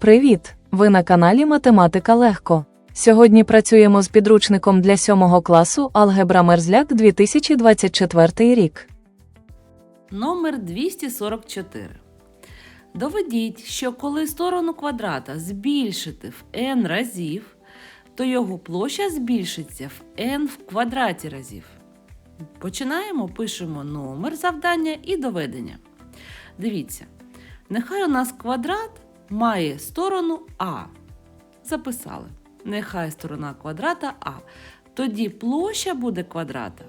Привіт! Ви на каналі Математика Легко. Сьогодні працюємо з підручником для 7 класу Алгебра Мерзляк 2024 рік. Номер 244. Доведіть, що коли сторону квадрата збільшити в n разів, то його площа збільшиться в n в квадраті разів. Починаємо, пишемо номер завдання і доведення. Дивіться, нехай у нас квадрат має сторону А. Записали. Нехай сторона квадрата А. Тоді площа буде квадрата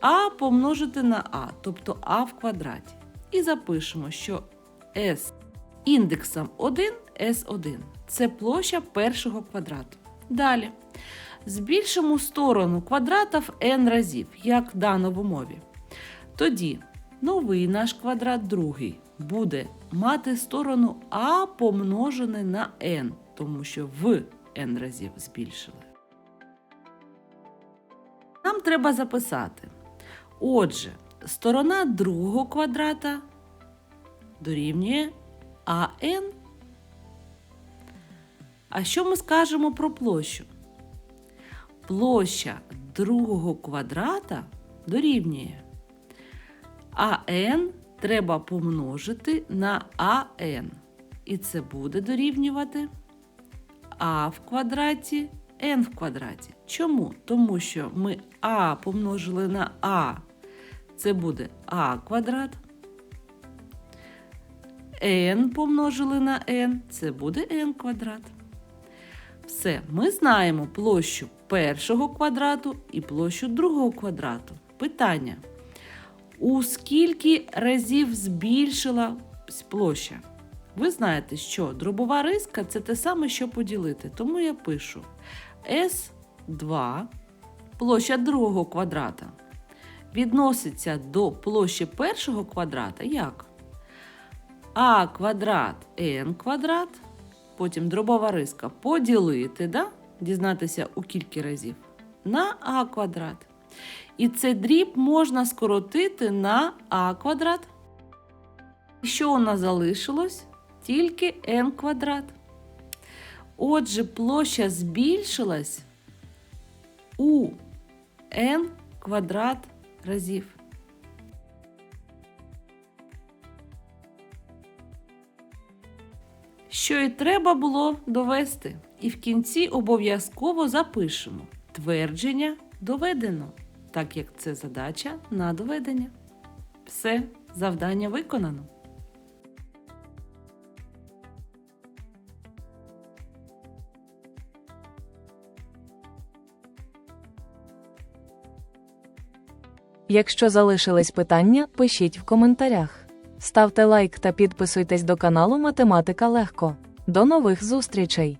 а помножити на а, тобто а в квадраті. І запишемо, що s індексом 1 s1 це площа першого квадрату. Далі. Збільшимо сторону квадрата в n разів, як дано в умові. Тоді новий наш квадрат другий буде мати сторону а помножене на n, тому що в n разів збільшили. Нам треба записати. Отже, сторона другого квадрата дорівнює АН. А що ми скажемо про площу? Площа другого квадрата дорівнює АН треба помножити на АН. І це буде дорівнювати А в квадраті n в квадраті. Чому? Тому що ми а помножили на а, це буде а квадрат. n помножили на n, це буде n квадрат. Все, ми знаємо площу першого квадрату і площу другого квадрату. Питання. У скільки разів збільшилась площа? Ви знаєте, що дробова риска це те саме, що поділити. Тому я пишу S2 площа другого квадрата відноситься до площі першого квадрата як а квадрат n квадрат, потім дробова риска поділити, да? дізнатися у кілька разів, на а квадрат. І цей дріб можна скоротити на а квадрат. Що у нас залишилось? Тільки n квадрат. Отже, площа збільшилась у n квадрат разів. Що і треба було довести. І в кінці обов'язково запишемо твердження доведено, так як це задача на доведення. Все, завдання виконано. Якщо залишились питання, пишіть в коментарях. Ставте лайк та підписуйтесь до каналу Математика Легко. До нових зустрічей!